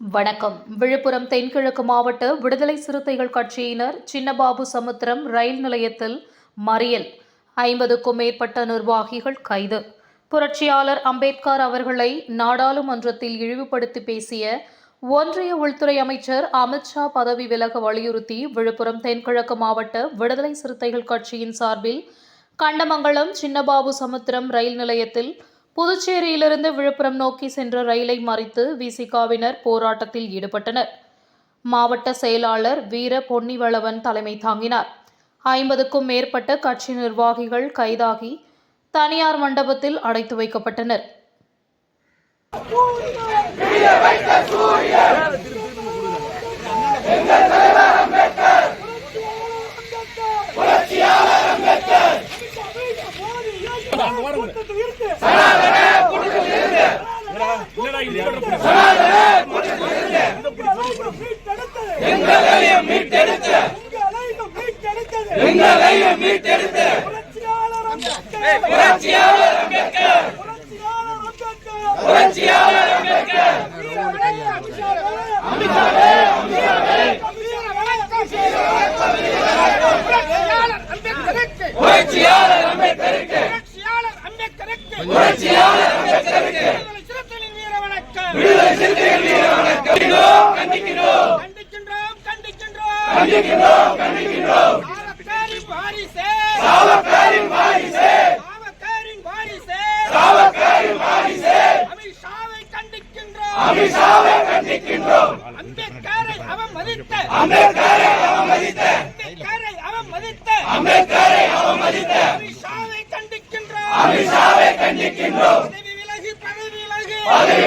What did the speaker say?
வணக்கம். விழுப்புரம் தென்கிழக்கு மாவட்ட விடுதலை சிறுத்தைகள் கட்சியினர் சின்னபாபு சமுத்திரம் ரயில் நிலையத்தில் மறியல். ஐம்பதுக்கும் மேற்பட்ட நிர்வாகிகள் கைது. புரட்சியாளர் அம்பேத்கர் அவர்களை நாடாளுமன்றத்தில் இழிவுபடுத்தி பேசிய ஒன்றிய உள்துறை அமைச்சர் அமித்ஷா பதவி விலக வலியுறுத்தி விழுப்புரம் தென்கிழக்கு மாவட்ட விடுதலை சிறுத்தைகள் கட்சியின் சார்பில் கண்டமங்கலம் சின்னபாபு சமுத்திரம் ரயில் நிலையத்தில் புதுச்சேரியிலிருந்து விழுப்புரம் நோக்கி சென்ற ரயிலை மறித்து விசிகாவினர் போராட்டத்தில் ஈடுபட்டனர். மாவட்ட செயலாளர் வீர பொன்னிவளவன் தலைமை தாங்கினார். ஐம்பதுக்கும் மேற்பட்ட கட்சி நிர்வாகிகள் கைதாகி தனியார் மண்டபத்தில் அடைத்து வைக்கப்பட்டனர். எங்களையும் மீட்டெடுத்து எங்களையும் மீட்டெடுத்து புரட்சியாளர் அம்பேத்கர். புரட்சியாளர் அம்பேத்கர். புரட்சியாளர் அம்பேத்கருக்கு புரட்சியாளர் அம்பேத்கருக்கு விடுதலை சிறுத்தைகள் வீர வணக்கம் கண்டிக்கிறோம் கண்டிக்கின்றோம் கண்டிக்கின்றோம் கண்டிக்கின்றோம் கண்டிக்கின்றோம் சாவக்காரின் வாரிசே சாவக்காரின் வாரிசே சாவக்காரின் வாரிசே சாவக்காரின் வாரிசே அமித்ஷாவை கண்டிக்கின்றோம் அம்பேத்கரை அவமதித்த அம்பேத்கரை அவமதித்த அம்பேத்கரை அவமதித்த அம்பேத்கரை அவமதித்த அமித்ஷாவை கண்டிக்கின்றோம். அமித்ஷாவை கண்டிக்கின்றோம். பதவி விலகு பதவி விலகு. பதவி